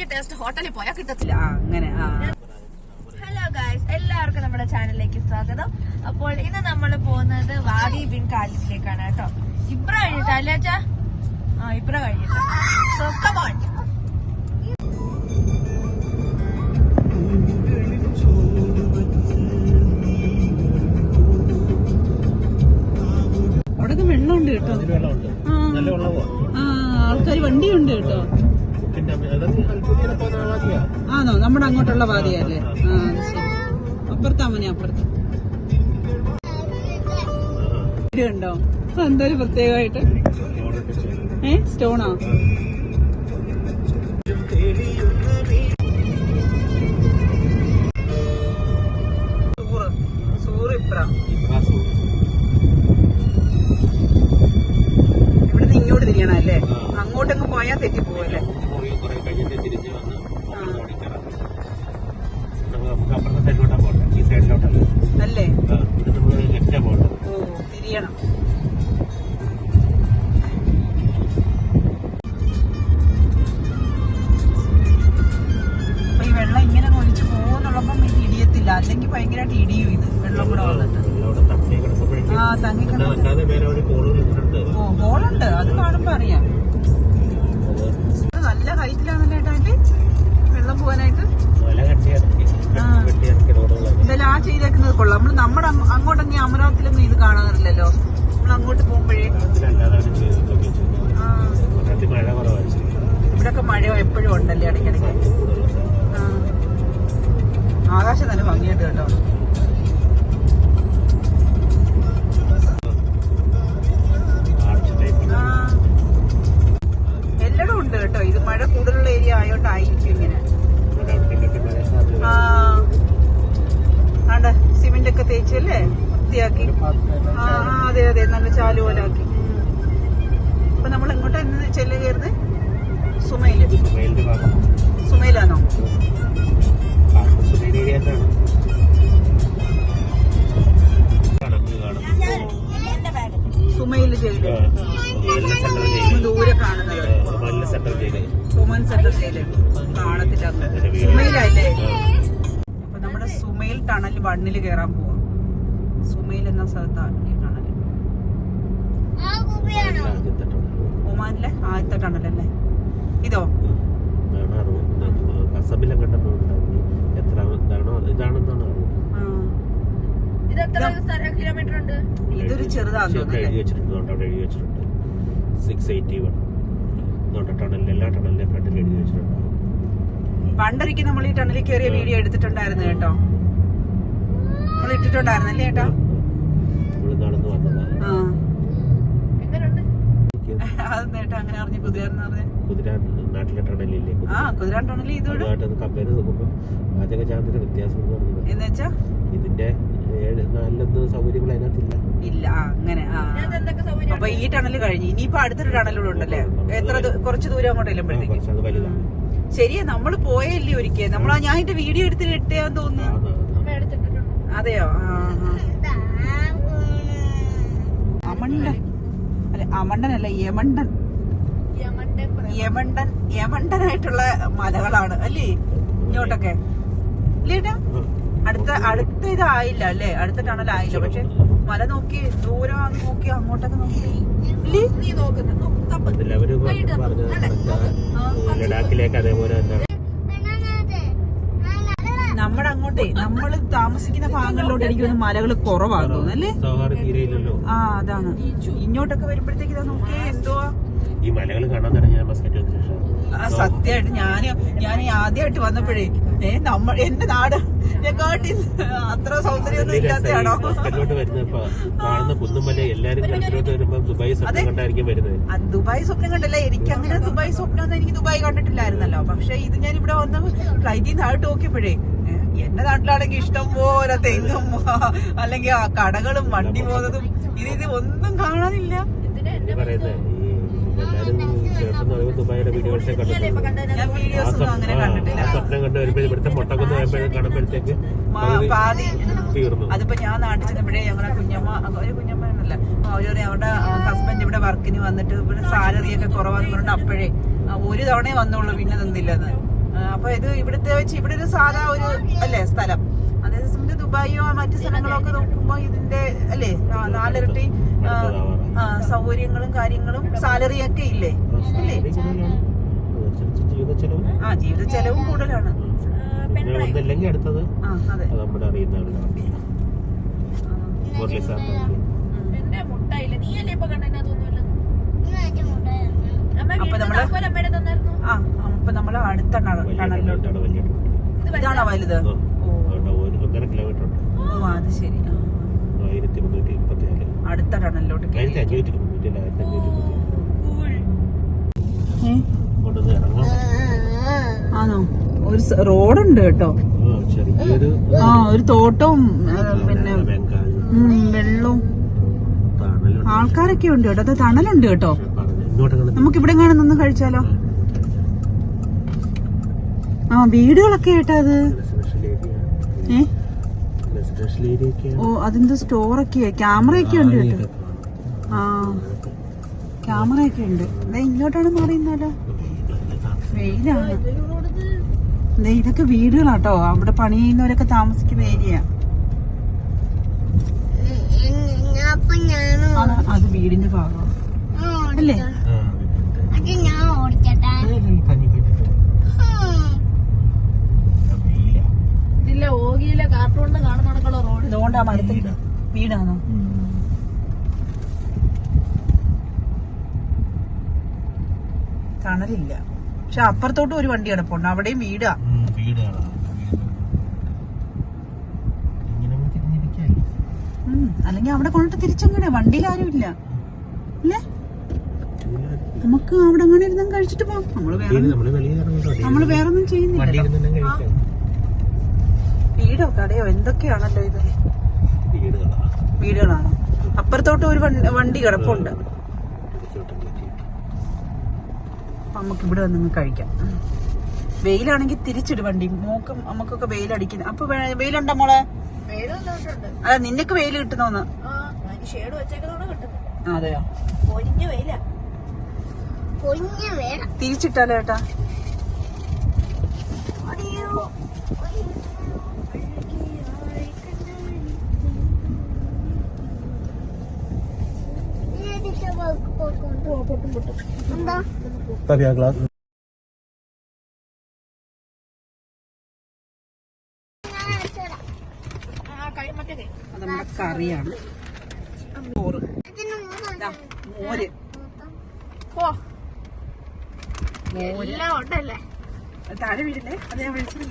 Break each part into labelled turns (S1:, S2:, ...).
S1: ഈ ടേസ്റ്റ് ഹോട്ടലിൽ പോയാൽ കിട്ടത്തില്ല.
S2: അങ്ങനെ
S1: ഹലോ ഗായ്സ് എല്ലാവർക്കും നമ്മുടെ ചാനലിലേക്ക് സ്വാഗതം. അപ്പോൾ ഇന്ന് നമ്മൾ പോകുന്നത് വാദി ബിൻ കാലിലേക്കാണ് കേട്ടോ. ഇബ്ര കഴിഞ്ഞിട്ടാ അല്ലേ അച്ഛാ? ആ ഇബ്ര കഴിഞ്ഞിട്ടാ. സോ കമോൺ
S2: അവിടെ വെള്ളമുണ്ട് കേട്ടോ. ആൾക്കാർ വണ്ടിയുണ്ട് കേട്ടോ. ആണോ? നമ്മുടെ അങ്ങോട്ടുള്ള വാദിയല്ലേ ആ ശരി. അപ്പുറത്ത് അമ്മനെ അപ്പുറത്ത്. ഉണ്ടോ എന്തായാലും പ്രത്യേകമായിട്ട്? ഏ? സ്റ്റോണോ?
S3: നമ്മൾ
S2: നമ്മുടെ അങ്ങോട്ട് അങ്ങോട്ടൊന്നും അമരാവത്തിലൊന്നും ഇത് കാണാറില്ലല്ലോ. നമ്മൾ അങ്ങോട്ട് പോകുമ്പോഴേ. ഇവിടൊക്കെ മഴ എപ്പോഴും ഉണ്ടല്ലേ ഇടയ്ക്കിടയ്ക്ക്. ആകാശം തന്നെ ഭംഗിയായിട്ട് കേട്ടോ. എല്ലടും ഉണ്ട് കേട്ടോ. ഇത് മഴ കൂടുതലുള്ള ഏരിയ ആയോണ്ടായിരിക്കും. ആ ആ, അതെ അതെ നല്ല ചാലു പോലെ ആക്കി. അപ്പൊ നമ്മൾ എങ്ങോട്ടാ ഇന്ന് ചെല്ല് കയറുന്നത്
S3: സുമയിൽ.
S2: സുമയിലാണോ?
S3: സുമയിൽ ജയിൽ.
S2: ദൂരെ കാണുന്നത്.
S3: നല്ല സെൻട്രൽ ജയിൽ.
S2: കാണത്തില്ല സുമയിലല്ലേ അപ്പൊ നമ്മുടെ സുമയിൽ ടണൽ വണ്ണിൽ കയറാൻ പോവാം. സുമയിൽ എന്ന സ്ഥലത്താണ് ഈ ടണൽ. ഒമാനിലെ ആദ്യത്തെ ടണലല്ലേ? ഇതോ?
S3: കസബിലും കണ്ടപ്പോൾ എത്ര ഇതാണോ? ഇതാണെന്നാണ് അറിവ്
S2: ആ.
S1: ഇത് എത്ര കിലോമീറ്റർ ഉണ്ട്
S2: ഇതൊരു
S3: ചെറുതാണ്
S2: പണ്ടൊരിക്കൽ നമ്മൾ ഈ ടണലിൽ കയറിയ വീഡിയോ എടുത്തിട്ടുണ്ടായിരുന്നു കേട്ടോ. നമ്മൾ ഇട്ടിട്ടുണ്ടായിരുന്നല്ലേ ചേട്ടാ
S3: ഇവിടെ നടന്ന് വന്നതാണ്
S2: ആ
S1: എങ്ങനെയുണ്ട്
S2: അത് നേട്ടാ അങ്ങനെ അറിഞ്ഞു കുതിരാന്ന് പറഞ്ഞ.
S3: കുതിര നാട്ടിലെ ടണലില്ലേ?
S2: ആ കുതിരാൻ ടണലിൽ
S3: കമ്പയർ നോക്കുമ്പോൾ വ്യത്യാസം എന്ന്
S2: വെച്ചാ?
S3: ഇതിന്റെ സൗകര്യങ്ങൾ അതിനകത്തില്ല.
S2: ഇല്ല അങ്ങനെ അപ്പൊ ഈ ടണൽ കഴിഞ്ഞു ഇനിയിപ്പോ അടുത്തൊരു ടണലൂടെ ഉണ്ടല്ലേ? എത്ര കുറച്ച് ദൂരം അങ്ങോട്ട് ചെല്ലുമ്പോഴത്തേക്ക്.
S3: കുറച്ച് അത് വലുതാണ്.
S2: ശരിയാ നമ്മൾ പോയല്ലേ ഒരിക്കൽ. നമ്മളാ ഞാൻ എന്റെ വീഡിയോ എടുത്തിട്ട് ഇട്ടേന്ന് തോന്നുന്നു. അതെയോ? ആ. അമണ്ടൻ. അല്ല അമണ്ടനല്ല യമണ്ടൻ. യമണ്ടൻ യമണ്ടനായിട്ടുള്ള മലകളാണ് അല്ലേ? ഇങ്ങോട്ടൊക്കെ. ഇല്ലേട്ടാ? അടുത്ത അടുത്ത ഇതായില്ല അല്ലേ? അടുത്ത ടണൽ ആയില്ല. പക്ഷെ മല നോക്കി ദൂരം അങ്ങ് നോക്കി അങ്ങോട്ടൊക്കെ നോക്കി.
S3: ലഡാക്കിലേക്ക് അതേപോലെ തന്നെ
S2: അങ്ങോട്ടേ നമ്മൾ താമസിക്കുന്ന ഭാഗങ്ങളിലോട്ട് എനിക്ക് മലകൾ കുറവാണ് തോന്നുന്നു അല്ലേ?
S3: സൗഹാർദ്ദ തീരെയില്ലല്ലോ.
S2: ആ അതാണ്. ഇങ്ങോട്ടൊക്കെ വരുമ്പോഴത്തേക്ക് ഇതാ നോക്കിയേ എന്തുവാ?
S3: ഈ മലകൾ കാണാൻ തുടങ്ങിയ മസ്കറ്റ്
S2: സത്യമായിട്ട് ഞാൻ ഞാൻ ആദ്യമായിട്ട് വന്നപ്പോഴേ ഏ നമ്മ എന്റെ നാട് ഞാൻ കാട്ടി അത്ര സൗന്ദര്യമൊന്നും ഇല്ലാത്തയാണോ
S3: ദുബായ് സ്വപ്നം
S2: കണ്ടല്ലേ എനിക്ക് അങ്ങനെ ദുബായ് സ്വപ്നം എനിക്ക് ദുബായ് കണ്ടിട്ടില്ലായിരുന്നല്ലോ. പക്ഷെ ഇത് ഞാൻ ഇവിടെ വന്ന് ഫ്ലൈറ്റിൽ നിന്ന് താഴോട്ട് നോക്കിയപ്പോഴേ എന്റെ നാട്ടിലാണെങ്കിൽ ഇഷ്ടം പോലെ തെങ്ങും അല്ലെങ്കിൽ ആ കടകളും വണ്ടി പോകുന്നതും ഇത് ഇത് ഒന്നും കാണാനില്ല. അതിപ്പോ ഞാൻ നാട്ടിൽ ചെന്നപ്പോഴേ ഞങ്ങളെ കുഞ്ഞമ്മ ഒരു കുഞ്ഞമ്മ എന്നല്ല അവർ പറയും അവരുടെ ഹസ്ബൻഡ് ഇവിടെ വർക്കിന് വന്നിട്ട് ഇവിടെ സാലറി ഒക്കെ കുറവാന്ന് പറഞ്ഞിട്ട് അപ്പോഴേ ഒരു തവണേ വന്നുള്ളൂ പിന്നെ നിന്നില്ലെന്ന് അപ്പൊ ഇത് ഇവിടുത്തെ വെച്ച് ഇവിടെ ഒരു സാധാ ഒരു അല്ലേ സ്ഥലം. അതേ സമയത്ത് ദുബായിയോ മറ്റു സ്ഥലങ്ങളോ ഒക്കെ നോക്കുമ്പോ ഇതിന്റെ അല്ലേ നാലിരട്ടി സൗകര്യങ്ങളും കാര്യങ്ങളും സാലറി ഒക്കെ ഇല്ലേ? ഇല്ലേ?
S3: അതനുസരിച്ച് ജീവിത ചെലവ്
S2: ആ ജീവിത ചെലവും കൂടുതലാണ്
S3: അടുത്തത് നമ്മുടെ മുരളി സാറിന്റെ
S1: മുട്ടായില്ല? നീ അല്ലേ ഇപ്പൊ കണ്ടതിനകത്തൊന്നും
S2: അപ്പൊ
S1: നമ്മൾ
S2: ആ അപ്പൊ നമ്മൾ അടുത്ത ടണലിലോട്ട് ഇതാണോ വലുത്
S3: ഒന്നര കിലോമീറ്റർ ഉണ്ട്
S2: ഓ അത് ശരി ആ.
S3: ആയിരത്തി മുന്നൂറ്റി മുപ്പത്തി നാല്
S2: അടുത്ത ടണലിലോട്ട് കേറി.
S3: ആയിരത്തി അഞ്ഞൂറ്റി മുന്നൂറ്റി അല്ല ആയിരത്തി അഞ്ഞൂറ്റി മുപ്പത്തി
S1: കൂൾ
S2: ഏ?
S3: ഇറങ്ങാം
S2: ആണോ ഒരു റോഡുണ്ട് കേട്ടോ
S3: ആ,
S2: ഒരു തോട്ടവും പിന്നെ വെള്ളവും ആൾക്കാരൊക്കെ ഉണ്ട് കേട്ടോ അത് തണലുണ്ട് കേട്ടോ
S3: പക്ഷെ പറഞ്ഞ്
S2: നമുക്ക് ഇവിടെ കാണാൻ നിന്ന് കഴിച്ചാലോ ആ വീടുകളൊക്കെ ആയിട്ടാ അത്? ഏ? ഓ അതിന്റെ സ്റ്റോറൊക്കെയാ ക്യാമറയൊക്കെ ഉണ്ട് കേട്ടോ. ആ ക്യാമറയൊക്കെ ഉണ്ട്. അതെ ഇങ്ങോട്ടാണ് മാറിയുന്നാലോ വെയിലാണ്. ഇതൊക്കെ വീടുകളാട്ടോ. അവിടെ പണി ചെയ്യുന്നവരൊക്കെ താമസിക്കുന്ന ഏരിയ.
S4: അപ്പൊ ഞാൻ
S2: അത് വീടിന്റെ ഭാഗമാണ് അല്ലേ
S4: അത് ഞാൻ ഓടിക്കട്ടെ
S1: ഇതിലെ ഓഗിയിലെ കാർട്ടൂണിന് കാണുന്ന
S2: ആ മരത്തിൽ വീടാണോ? തണലില്ല പക്ഷെ അപ്പുറത്തോട്ട് ഒരു വണ്ടി കിടപ്പുണ്ട് അവിടെയും വീടാ. അല്ലെങ്കിൽ അവിടെ കൊണ്ടിട്ട് തിരിച്ചങ്ങനെ വണ്ടിയിൽ ആരും ഇല്ല. അല്ലേ? നമുക്ക് അവിടെ അങ്ങനെ ഇരുന്നും കഴിച്ചിട്ട് പോകാം നമ്മൾ വേറെ നമ്മൾ ഒന്നും ചെയ്യുന്നില്ല വീടോ കടയോ? എന്തൊക്കെയാണല്ലോ ഇത്?
S3: വീടുകളാണ്.
S2: അപ്പുറത്തോട്ട് ഒരു വണ്ടി- കിടപ്പുണ്ട്. നമുക്ക് ഇവിടെ വന്ന് കഴിക്കാം. വെയിലാണെങ്കിൽ തിരിച്ചൊരു വണ്ടി. മോക്കും നമുക്കൊക്കെ വെയിലടിക്കുന്നു അപ്പൊ വെയിലുണ്ടോ മോളെ?
S1: അതെ
S2: അല്ല നിനക്ക് വെയിൽ കിട്ടുന്നോന്ന് അതെയോ? തിരിച്ചിട്ടാലോ ഏട്ടാ?
S3: ഗ്ലാസ്
S2: നമ്മുടെ കറിയാണ് ചോറ് മോര്
S1: ഓ എല്ലാം ഉണ്ടല്ലേ
S2: താഴെ വീടില്ലേ അത് ഞാൻ വിളിച്ചത്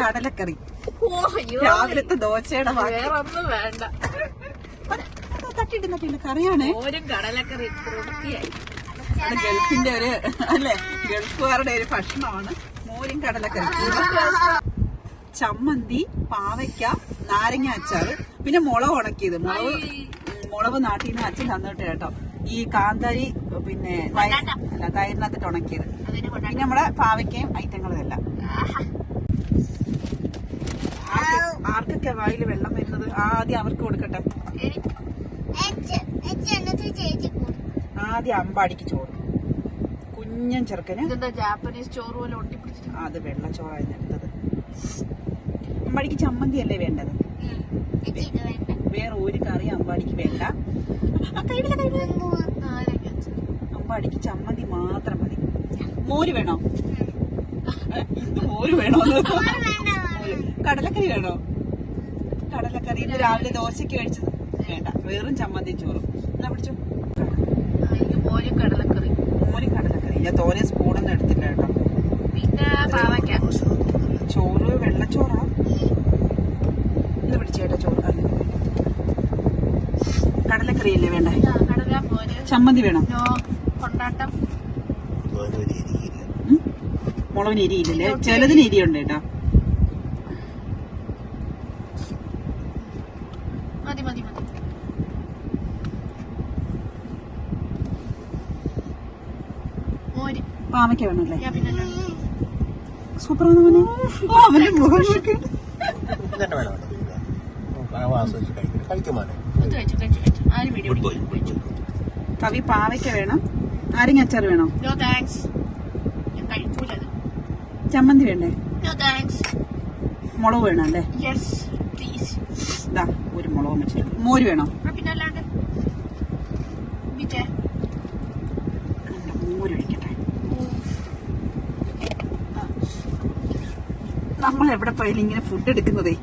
S2: കടലക്കറി രാവിലത്തെ ദോശയുടെ വേറൊന്നും
S1: വേറെ ഒന്നും വേണ്ട.
S2: തട്ടിയിട്ട് കറിയാണ്.
S1: ഓരും കടലക്കറി
S2: അത് ഗൾഫിന്റെ ഒരു അല്ലെ ഗൾഫുകാരുടെ ഒരു ഭക്ഷണമാണ്. മോരും കടലക്കറി. ചമ്മന്തി പാവയ്ക്ക നാരങ്ങ അച്ചാർ പിന്നെ മുളക് ഉണക്കിയത്. മുളക് മുളക് നാട്ടിൽ നിന്ന് അച്ഛൻ തന്നിട്ട് കേട്ടോ. ഈ കാന്താരി പിന്നെ അല്ല തൈരിനകത്തിട്ട് ഉണക്കിയത്. പിന്നെ നമ്മുടെ പാവയ്ക്കയും ഐറ്റങ്ങളും എല്ലാം. ആർക്ക്- ആർക്കൊക്കെ വായിൽ വെള്ളം വരുന്നത് ആദ്യം അവർക്ക് കൊടുക്കട്ടെ? ആദ്യം അമ്പാടിക്ക് ചോറ്. കുഞ്ഞൻ ചെറുക്കന്
S1: ഇതെന്താ ജാപ്പനീസ് ചോറ് പോലെ ഒട്ടിപ്പിടിച്ചിട്ട്?
S2: അത് വെള്ളച്ചോറായി എടുത്തത്. അമ്പാടിക്ക് ചമ്മന്തി അല്ലേ വേണ്ടത് വേറെ ഒരു കറി അമ്പാടിക്ക് വേണ്ട. അമ്പാടിക്ക് ചമ്മന്തി മാത്രം മതി. മോര് വേണോ? ഇത് മോര് വേണോ. കടലക്കറി വേണോ? കടലക്കറി ഇന്ന് രാവിലെ ദോശയ്ക്ക് കഴിച്ചത്. വേണ്ട വെറും ചമ്മന്തി ചോറും. എന്നാ പിടിച്ചു?
S1: മോരും കടലക്കറി.
S2: മോരും കടലക്കറി. ഞാൻ തോനെ സ്പൂണൊന്നും എടുത്തില്ല കേട്ടോ.
S1: പിന്നെ പാവയ്ക്ക.
S2: ചോറ് വെള്ളച്ചോറാ. ഇന്ന് പിടിച്ചേട്ടാ ചോറ്? കടലക്കറി അല്ലേ വേണ്ടേ ചമ്മന്തി വേണം?
S1: നോ കൊണ്ടാട്ടം.
S2: ഉം? മുളകിന് എരിയില്ലല്ലേ? ചിലതിന് എരിയുണ്ട് കേട്ടോ
S1: മതി മതി മതി മോര്
S2: പാവയ്ക്ക വേണമല്ലേ? സൂപ്പറാണ് മോനെ. ഓ അവന്റെ മുഖം നോക്കി കവി പാവയ്ക്ക വേണം. നാരങ്ങ അച്ചാർ വേണോ?
S1: നോ താങ്ക്സ് കഴിക്കൂലത്
S2: ചമ്മന്തി വേണ്ടേ?
S1: നോ താങ്ക്സ്
S2: മുളക് വേണം അല്ലേ?
S1: യെസ് പ്ലീസ്
S2: ഇതാ ഒരു മുളക് വെച്ചിട്ട് മോര് വേണോ?
S1: പിന്നെ അല്ലാണ്ട് ബിറ്റേ
S2: അല്ല, മോര് ഒഴിക്കട്ടെ നമ്മൾ എവിടെ പോയാലും ഇങ്ങനെ ഫുഡ് എടുക്കുന്നതേ.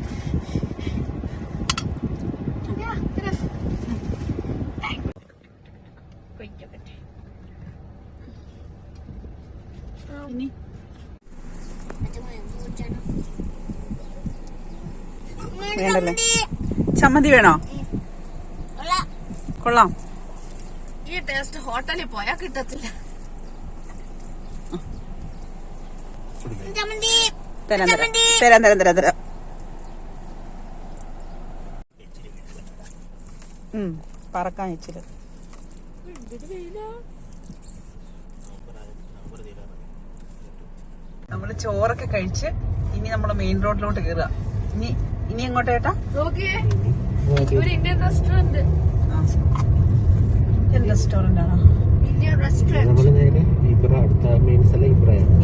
S2: ഇനി? വേണ്ടല്ലേ? ചമ്മന്തി വേണോ? കൊള്ളാം.
S1: ഈ ടേസ്റ്റ് ഹോട്ടലിൽ പോയാൽ കിട്ടത്തില്ല
S4: ചമ്മന്തി
S2: തരാം തരാം. തരാം തരാം തരാം തരാം. പറക്കാൻ ഇച്ചിരി. നമ്മൾ ചോറൊക്കെ കഴിച്ച് ഇനി നമ്മൾ മെയിൻ റോഡിലോട്ട് കയറുക ഇനി ഇനി
S1: എങ്ങോട്ടേട്ട ഇന്ത്യൻ റെസ്റ്റോറന്റ്
S2: ഇന്ത്യൻ റെസ്റ്റോറന്റ് ആണോ?
S1: ഇന്ത്യൻ റെസ്റ്റോറന്റ്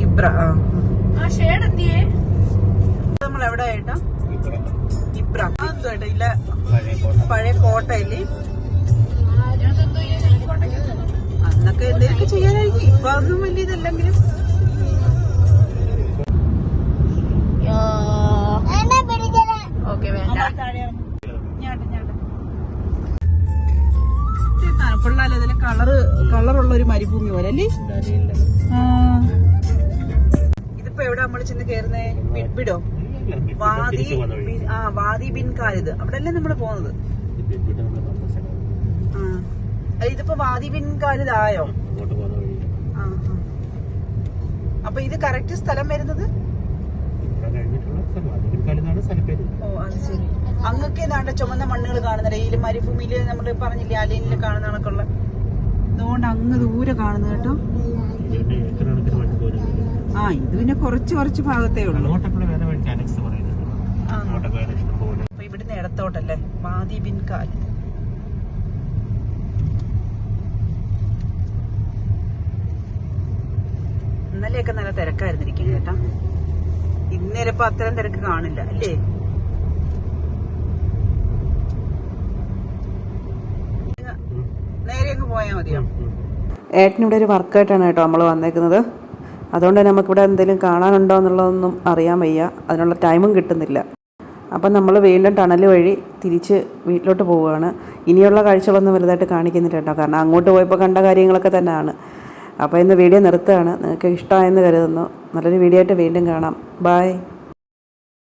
S3: ഇബ്ര
S2: ആ.
S1: ആ ഷേഡ് എന്തിയേ?
S2: നമ്മൾ എവിടെ ഏട്ടാ?
S3: ഇബ്ര
S2: ഇബ്ര ആ, എന്തുവാ ഏട്ടാ ഇല്ല.
S3: പഴയ കോട്ട
S2: പഴയ
S1: കോട്ടയിൽ
S2: അന്നൊക്കെ എന്തെങ്കിലും ചെയ്യാനായിരിക്കും. ഇപ്പൊ അതൊന്നും വലിയ ഇതല്ലെങ്കിലും.
S1: ഓക്കെ വേണ്ട.
S2: കൊള്ളാലോ ഇതിൽ കളറ് കളറുള്ള ഒരു മരുഭൂമി പോലെ അല്ലേ? നമ്മൾ ചെന്ന് കേറുന്നേ? ബിഡോ വാദി ആ വാദി ബിൻ കാലിദ് അവിടെ അല്ലേ നമ്മൾ പോകുന്നത്
S3: നമ്മൾ.
S2: അല്ല, ഇതിപ്പോ വാദി ബിൻ കാലിദ് ആയോ. അപ്പൊ ഇത് കറക്റ്റ് സ്ഥലം വരുന്നത്? ഓ അത് ശരി. അങ്ങൊക്കെ ഏതാണ്ട് ചുമന്ന മണ്ണുകൾ കാണുന്നത് ഈ മരുഭൂമിയിൽ നമ്മൾ പറഞ്ഞില്ലേ അലീനിൽ കാണുന്ന കണക്കുള്ള? അതുകൊണ്ട് അങ്ങ് ദൂരെ കാണുന്നു കേട്ടോ. ആ ഇത് പിന്നെ കുറച്ച് കുറച്ച് ഭാഗത്തേ ഉള്ളൂ. അപ്പൊ ഇവിടുന്ന് ഇടത്തോട്ടല്ലേ? മാതി ബിൻ കാൽ. ഇന്നലെയൊക്കെ നല്ല തിരക്കായിരുന്നിരിക്കും കേട്ടാ. ഇന്നലെ ഇപ്പൊ അത്രയും തിരക്ക് കാണില്ല അല്ലേ? നേരെ അങ്ങ് പോയാൽ മതിയോ?
S5: ഏട്ടനിവിടെ ഒരു വർക്കായിട്ടാണ് കേട്ടോ നമ്മൾ വന്നേക്കുന്നത്. അതുകൊണ്ട് തന്നെ നമുക്കിവിടെ എന്തെങ്കിലും കാണാനുണ്ടോ എന്നുള്ളതൊന്നും അറിയാൻ വയ്യ. അതിനുള്ള ടൈമും കിട്ടുന്നില്ല. അപ്പം നമ്മൾ വീണ്ടും ടണൽ വഴി തിരിച്ച് വീട്ടിലോട്ട് പോവുകയാണ്. ഇനിയുള്ള കാഴ്ചകളൊന്നും വലുതായിട്ട് കാണിക്കുന്നില്ല കേട്ടോ. കാരണം അങ്ങോട്ട് പോയപ്പോൾ കണ്ട കാര്യങ്ങളൊക്കെ തന്നെയാണ്. അപ്പോൾ ഇന്ന് വീഡിയോ നിർത്തുകയാണ്. നിങ്ങൾക്ക് ഇഷ്ടമായെന്ന് കരുതുന്നു. നല്ലൊരു വീഡിയോ ആയിട്ട് വീണ്ടും കാണാം. ബായ്